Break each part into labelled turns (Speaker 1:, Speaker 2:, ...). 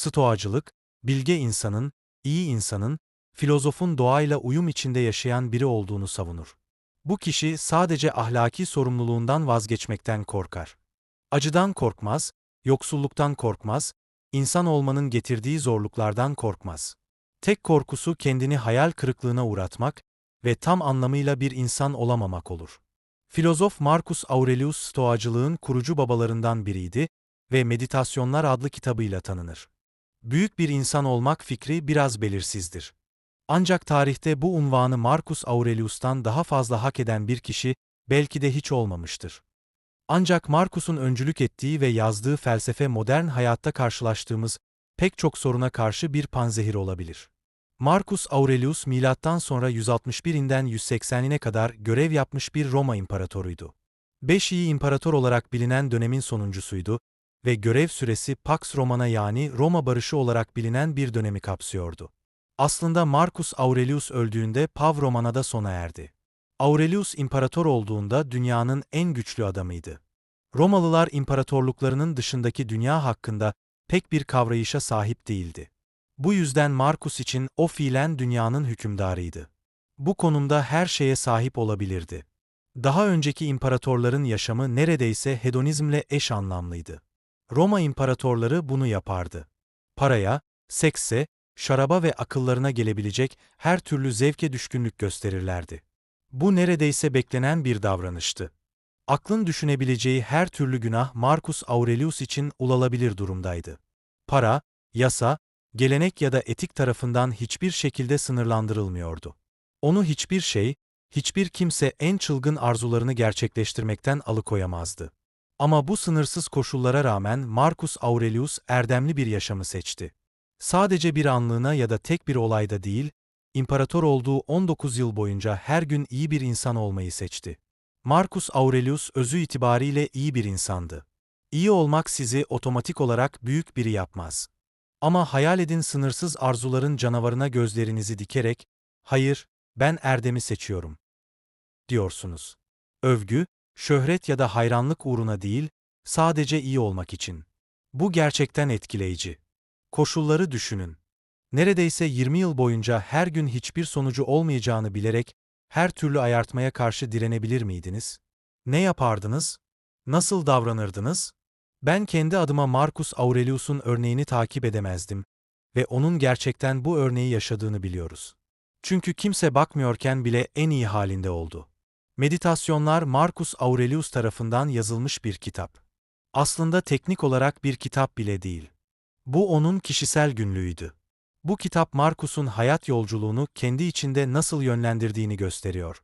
Speaker 1: Stoacılık, bilge insanın, iyi insanın, filozofun doğayla uyum içinde yaşayan biri olduğunu savunur. Bu kişi sadece ahlaki sorumluluğundan vazgeçmekten korkar. Acıdan korkmaz, yoksulluktan korkmaz, insan olmanın getirdiği zorluklardan korkmaz. Tek korkusu kendini hayal kırıklığına uğratmak ve tam anlamıyla bir insan olamamak olur. Filozof Marcus Aurelius Stoacılığın kurucu babalarından biriydi ve Meditasyonlar adlı kitabıyla tanınır. Büyük bir insan olmak fikri biraz belirsizdir. Ancak tarihte bu unvanı Marcus Aurelius'tan daha fazla hak eden bir kişi belki de hiç olmamıştır. Ancak Marcus'un öncülük ettiği ve yazdığı felsefe modern hayatta karşılaştığımız pek çok soruna karşı bir panzehir olabilir. Marcus Aurelius milattan sonra 161'inden 180'ine kadar görev yapmış bir Roma imparatoruydu. Beş iyi imparator olarak bilinen dönemin sonuncusuydu ve görev süresi Pax Romana yani Roma barışı olarak bilinen bir dönemi kapsıyordu. Aslında Marcus Aurelius öldüğünde Pav Romana'da sona erdi. Aurelius imparator olduğunda dünyanın en güçlü adamıydı. Romalılar imparatorluklarının dışındaki dünya hakkında pek bir kavrayışa sahip değildi. Bu yüzden Marcus için o fiilen dünyanın hükümdarıydı. Bu konumda her şeye sahip olabilirdi. Daha önceki imparatorların yaşamı neredeyse hedonizmle eş anlamlıydı. Roma imparatorları bunu yapardı. Paraya, sekse, şaraba ve akıllarına gelebilecek her türlü zevke düşkünlük gösterirlerdi. Bu neredeyse beklenen bir davranıştı. Aklın düşünebileceği her türlü günah Marcus Aurelius için ulalabilir durumdaydı. Para, yasa, gelenek ya da etik tarafından hiçbir şekilde sınırlandırılmıyordu. Onu hiçbir şey, hiçbir kimse en çılgın arzularını gerçekleştirmekten alıkoyamazdı. Ama bu sınırsız koşullara rağmen Marcus Aurelius erdemli bir yaşamı seçti. Sadece bir anlığına ya da tek bir olayda değil, imparator olduğu 19 yıl boyunca her gün iyi bir insan olmayı seçti. Marcus Aurelius özü itibariyle iyi bir insandı. İyi olmak sizi otomatik olarak büyük biri yapmaz. Ama hayal edin sınırsız arzuların canavarına gözlerinizi dikerek, hayır, ben erdemi seçiyorum. diyorsunuz. Övgü, şöhret ya da hayranlık uğruna değil, sadece iyi olmak için. Bu gerçekten etkileyici. Koşulları düşünün. Neredeyse 20 yıl boyunca her gün hiçbir sonucu olmayacağını bilerek her türlü ayartmaya karşı direnebilir miydiniz? Ne yapardınız? Nasıl davranırdınız? Ben kendi adıma Marcus Aurelius'un örneğini takip edemezdim ve onun gerçekten bu örneği yaşadığını biliyoruz. Çünkü kimse bakmıyorken bile en iyi halinde oldu. Meditasyonlar Marcus Aurelius tarafından yazılmış bir kitap. Aslında teknik olarak bir kitap bile değil. Bu onun kişisel günlüğüydü. Bu kitap Marcus'un hayat yolculuğunu kendi içinde nasıl yönlendirdiğini gösteriyor.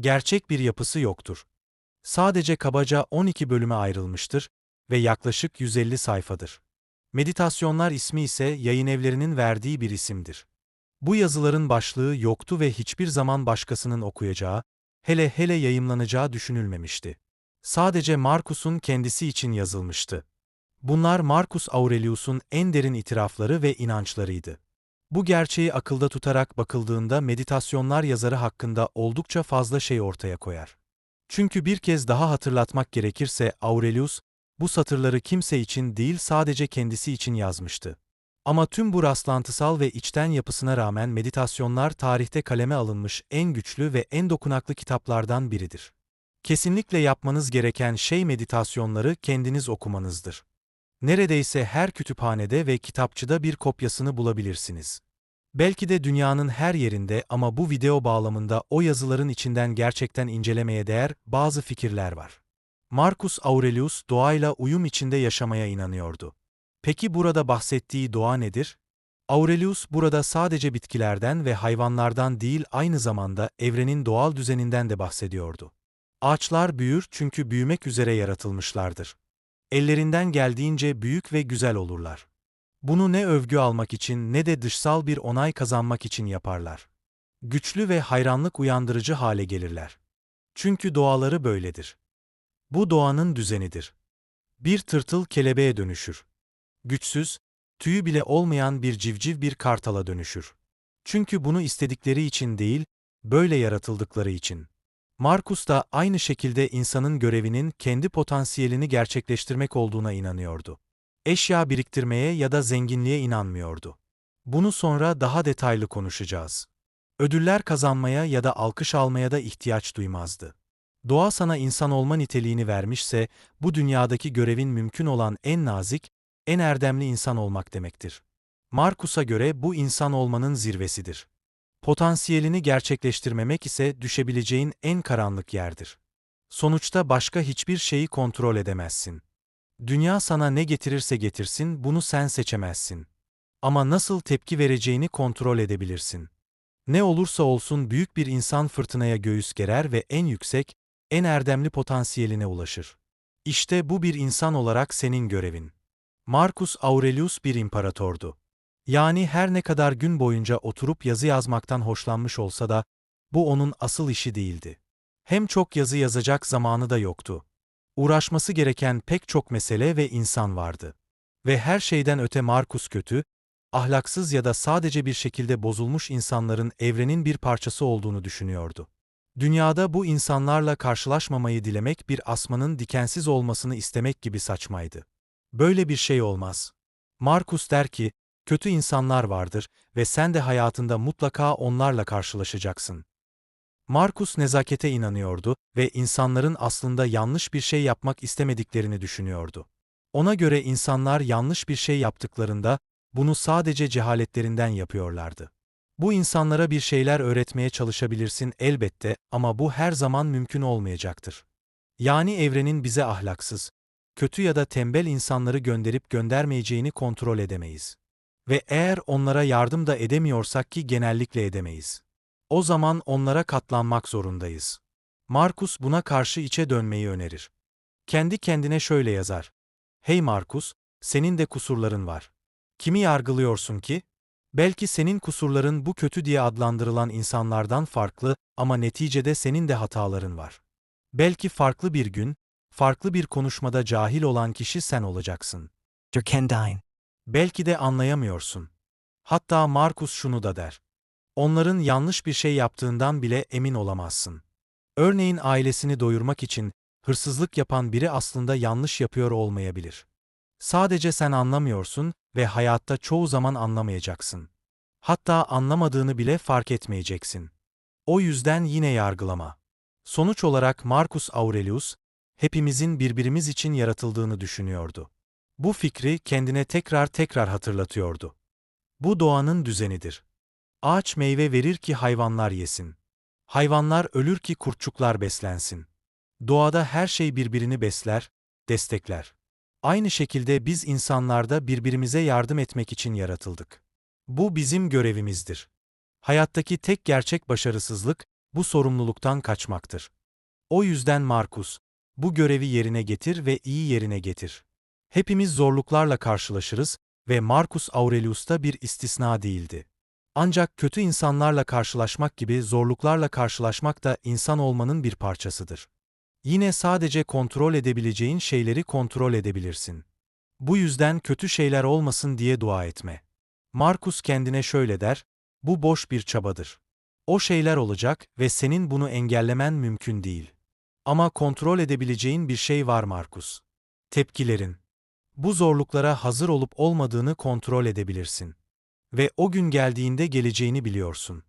Speaker 1: Gerçek bir yapısı yoktur. Sadece kabaca 12 bölüme ayrılmıştır ve yaklaşık 150 sayfadır. Meditasyonlar ismi ise yayın evlerinin verdiği bir isimdir. Bu yazıların başlığı yoktu ve hiçbir zaman başkasının okuyacağı, hele hele yayımlanacağı düşünülmemişti. Sadece Marcus'un kendisi için yazılmıştı. Bunlar Marcus Aurelius'un en derin itirafları ve inançlarıydı. Bu gerçeği akılda tutarak bakıldığında meditasyonlar yazarı hakkında oldukça fazla şey ortaya koyar. Çünkü bir kez daha hatırlatmak gerekirse Aurelius, bu satırları kimse için değil sadece kendisi için yazmıştı. Ama tüm bu rastlantısal ve içten yapısına rağmen meditasyonlar tarihte kaleme alınmış en güçlü ve en dokunaklı kitaplardan biridir. Kesinlikle yapmanız gereken şey meditasyonları kendiniz okumanızdır. Neredeyse her kütüphanede ve kitapçıda bir kopyasını bulabilirsiniz. Belki de dünyanın her yerinde ama bu video bağlamında o yazıların içinden gerçekten incelemeye değer bazı fikirler var. Marcus Aurelius doğayla uyum içinde yaşamaya inanıyordu. Peki burada bahsettiği doğa nedir? Aurelius burada sadece bitkilerden ve hayvanlardan değil aynı zamanda evrenin doğal düzeninden de bahsediyordu. Ağaçlar büyür çünkü büyümek üzere yaratılmışlardır. Ellerinden geldiğince büyük ve güzel olurlar. Bunu ne övgü almak için ne de dışsal bir onay kazanmak için yaparlar. Güçlü ve hayranlık uyandırıcı hale gelirler. Çünkü doğaları böyledir. Bu doğanın düzenidir. Bir tırtıl kelebeğe dönüşür. Güçsüz, tüyü bile olmayan bir civciv bir kartala dönüşür. Çünkü bunu istedikleri için değil, böyle yaratıldıkları için. Markus da aynı şekilde insanın görevinin kendi potansiyelini gerçekleştirmek olduğuna inanıyordu. Eşya biriktirmeye ya da zenginliğe inanmıyordu. Bunu sonra daha detaylı konuşacağız. Ödüller kazanmaya ya da alkış almaya da ihtiyaç duymazdı. Doğa sana insan olma niteliğini vermişse, bu dünyadaki görevin mümkün olan en nazik, en erdemli insan olmak demektir. Markus'a göre bu insan olmanın zirvesidir. Potansiyelini gerçekleştirmemek ise düşebileceğin en karanlık yerdir. Sonuçta başka hiçbir şeyi kontrol edemezsin. Dünya sana ne getirirse getirsin, bunu sen seçemezsin. Ama nasıl tepki vereceğini kontrol edebilirsin. Ne olursa olsun büyük bir insan fırtınaya göğüs gerer ve en yüksek, en erdemli potansiyeline ulaşır. İşte bu bir insan olarak senin görevin. Marcus Aurelius bir imparatordu. Yani her ne kadar gün boyunca oturup yazı yazmaktan hoşlanmış olsa da, bu onun asıl işi değildi. Hem çok yazı yazacak zamanı da yoktu. Uğraşması gereken pek çok mesele ve insan vardı. Ve her şeyden öte Markus kötü, ahlaksız ya da sadece bir şekilde bozulmuş insanların evrenin bir parçası olduğunu düşünüyordu. Dünyada bu insanlarla karşılaşmamayı dilemek bir asmanın dikensiz olmasını istemek gibi saçmaydı. Böyle bir şey olmaz. Markus der ki, kötü insanlar vardır ve sen de hayatında mutlaka onlarla karşılaşacaksın. Markus nezakete inanıyordu ve insanların aslında yanlış bir şey yapmak istemediklerini düşünüyordu. Ona göre insanlar yanlış bir şey yaptıklarında bunu sadece cehaletlerinden yapıyorlardı. Bu insanlara bir şeyler öğretmeye çalışabilirsin elbette ama bu her zaman mümkün olmayacaktır. Yani evrenin bize ahlaksız, kötü ya da tembel insanları gönderip göndermeyeceğini kontrol edemeyiz. Ve eğer onlara yardım da edemiyorsak ki genellikle edemeyiz. O zaman onlara katlanmak zorundayız. Markus buna karşı içe dönmeyi önerir. Kendi kendine şöyle yazar. Hey Markus, senin de kusurların var. Kimi yargılıyorsun ki? Belki senin kusurların bu kötü diye adlandırılan insanlardan farklı ama neticede senin de hataların var. Belki farklı bir gün, farklı bir konuşmada cahil olan kişi sen olacaksın.
Speaker 2: Kendine.
Speaker 1: Belki de anlayamıyorsun. Hatta Markus şunu da der. Onların yanlış bir şey yaptığından bile emin olamazsın. Örneğin ailesini doyurmak için hırsızlık yapan biri aslında yanlış yapıyor olmayabilir. Sadece sen anlamıyorsun ve hayatta çoğu zaman anlamayacaksın. Hatta anlamadığını bile fark etmeyeceksin. O yüzden yine yargılama. Sonuç olarak Marcus Aurelius, hepimizin birbirimiz için yaratıldığını düşünüyordu. Bu fikri kendine tekrar tekrar hatırlatıyordu. Bu doğanın düzenidir. Ağaç meyve verir ki hayvanlar yesin. Hayvanlar ölür ki kurtçuklar beslensin. Doğada her şey birbirini besler, destekler. Aynı şekilde biz insanlarda birbirimize yardım etmek için yaratıldık. Bu bizim görevimizdir. Hayattaki tek gerçek başarısızlık, bu sorumluluktan kaçmaktır. O yüzden Markus, bu görevi yerine getir ve iyi yerine getir. Hepimiz zorluklarla karşılaşırız ve Marcus Aurelius da bir istisna değildi. Ancak kötü insanlarla karşılaşmak gibi zorluklarla karşılaşmak da insan olmanın bir parçasıdır. Yine sadece kontrol edebileceğin şeyleri kontrol edebilirsin. Bu yüzden kötü şeyler olmasın diye dua etme. Markus kendine şöyle der, bu boş bir çabadır. O şeyler olacak ve senin bunu engellemen mümkün değil. Ama kontrol edebileceğin bir şey var Markus. Tepkilerin. Bu zorluklara hazır olup olmadığını kontrol edebilirsin. Ve o gün geldiğinde geleceğini biliyorsun.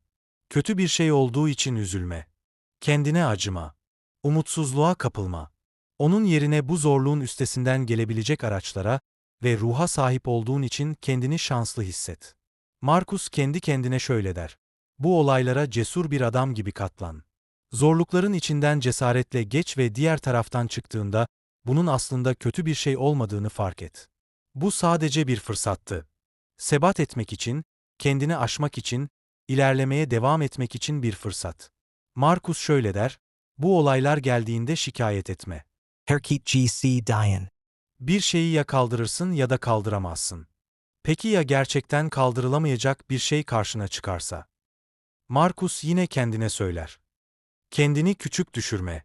Speaker 1: Kötü bir şey olduğu için üzülme. Kendine acıma. Umutsuzluğa kapılma. Onun yerine bu zorluğun üstesinden gelebilecek araçlara ve ruha sahip olduğun için kendini şanslı hisset. Markus kendi kendine şöyle der. Bu olaylara cesur bir adam gibi katlan. Zorlukların içinden cesaretle geç ve diğer taraftan çıktığında bunun aslında kötü bir şey olmadığını fark et. Bu sadece bir fırsattı. Sebat etmek için, kendini aşmak için, ilerlemeye devam etmek için bir fırsat. Markus şöyle der, bu olaylar geldiğinde şikayet etme.
Speaker 2: Herkit GC Dian.
Speaker 1: Bir şeyi ya kaldırırsın ya da kaldıramazsın. Peki ya gerçekten kaldırılamayacak bir şey karşına çıkarsa? Markus yine kendine söyler. Kendini küçük düşürme.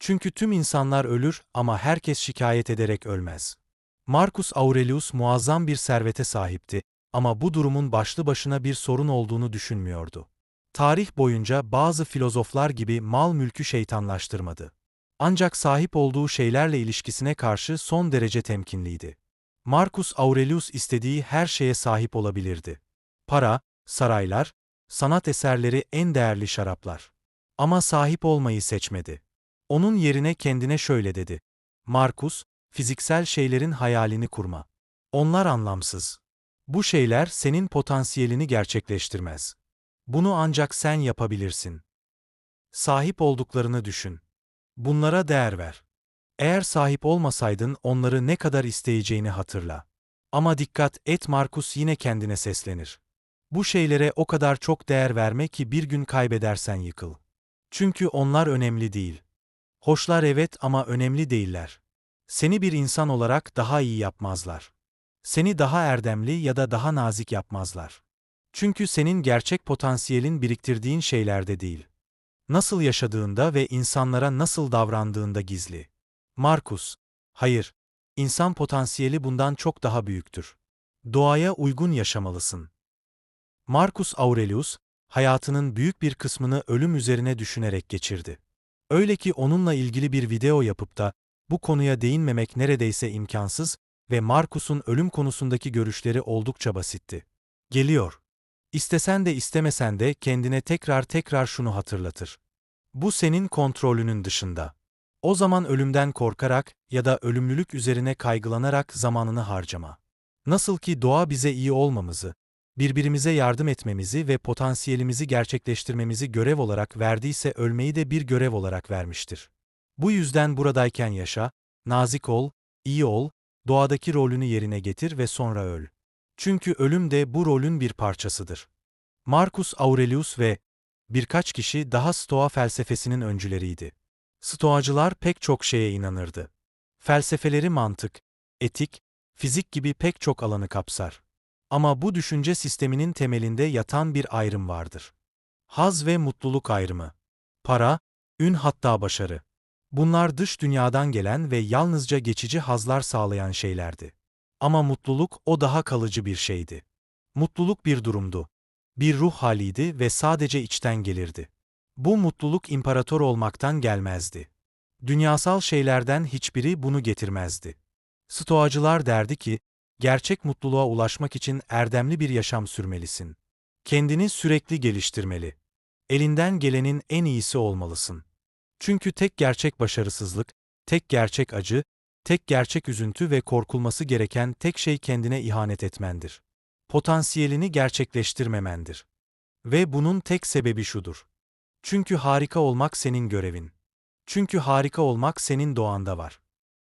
Speaker 1: Çünkü tüm insanlar ölür ama herkes şikayet ederek ölmez. Marcus Aurelius muazzam bir servete sahipti ama bu durumun başlı başına bir sorun olduğunu düşünmüyordu. Tarih boyunca bazı filozoflar gibi mal mülkü şeytanlaştırmadı. Ancak sahip olduğu şeylerle ilişkisine karşı son derece temkinliydi. Marcus Aurelius istediği her şeye sahip olabilirdi. Para, saraylar, sanat eserleri en değerli şaraplar. Ama sahip olmayı seçmedi. Onun yerine kendine şöyle dedi. Marcus, fiziksel şeylerin hayalini kurma. Onlar anlamsız. Bu şeyler senin potansiyelini gerçekleştirmez. Bunu ancak sen yapabilirsin. Sahip olduklarını düşün. Bunlara değer ver. Eğer sahip olmasaydın onları ne kadar isteyeceğini hatırla. Ama dikkat et Markus yine kendine seslenir. Bu şeylere o kadar çok değer verme ki bir gün kaybedersen yıkıl. Çünkü onlar önemli değil. Hoşlar evet ama önemli değiller. Seni bir insan olarak daha iyi yapmazlar. Seni daha erdemli ya da daha nazik yapmazlar. Çünkü senin gerçek potansiyelin biriktirdiğin şeylerde değil. Nasıl yaşadığında ve insanlara nasıl davrandığında gizli. Markus, hayır, insan potansiyeli bundan çok daha büyüktür. Doğaya uygun yaşamalısın. Marcus Aurelius, hayatının büyük bir kısmını ölüm üzerine düşünerek geçirdi. Öyle ki onunla ilgili bir video yapıp da bu konuya değinmemek neredeyse imkansız ve Marcus'un ölüm konusundaki görüşleri oldukça basitti. Geliyor. İstesen de istemesen de kendine tekrar tekrar şunu hatırlatır. Bu senin kontrolünün dışında. O zaman ölümden korkarak ya da ölümlülük üzerine kaygılanarak zamanını harcama. Nasıl ki doğa bize iyi olmamızı, birbirimize yardım etmemizi ve potansiyelimizi gerçekleştirmemizi görev olarak verdiyse ölmeyi de bir görev olarak vermiştir. Bu yüzden buradayken yaşa, nazik ol, iyi ol, doğadaki rolünü yerine getir ve sonra öl. Çünkü ölüm de bu rolün bir parçasıdır. Marcus Aurelius ve birkaç kişi daha Stoa felsefesinin öncüleriydi. Stoacılar pek çok şeye inanırdı. Felsefeleri mantık, etik, fizik gibi pek çok alanı kapsar. Ama bu düşünce sisteminin temelinde yatan bir ayrım vardır. Haz ve mutluluk ayrımı. Para, ün hatta başarı. Bunlar dış dünyadan gelen ve yalnızca geçici hazlar sağlayan şeylerdi. Ama mutluluk o daha kalıcı bir şeydi. Mutluluk bir durumdu. Bir ruh haliydi ve sadece içten gelirdi. Bu mutluluk imparator olmaktan gelmezdi. Dünyasal şeylerden hiçbiri bunu getirmezdi. Stoacılar derdi ki, gerçek mutluluğa ulaşmak için erdemli bir yaşam sürmelisin. Kendini sürekli geliştirmeli. Elinden gelenin en iyisi olmalısın. Çünkü tek gerçek başarısızlık, tek gerçek acı, tek gerçek üzüntü ve korkulması gereken tek şey kendine ihanet etmendir. Potansiyelini gerçekleştirmemendir. Ve bunun tek sebebi şudur. Çünkü harika olmak senin görevin. Çünkü harika olmak senin doğanda var.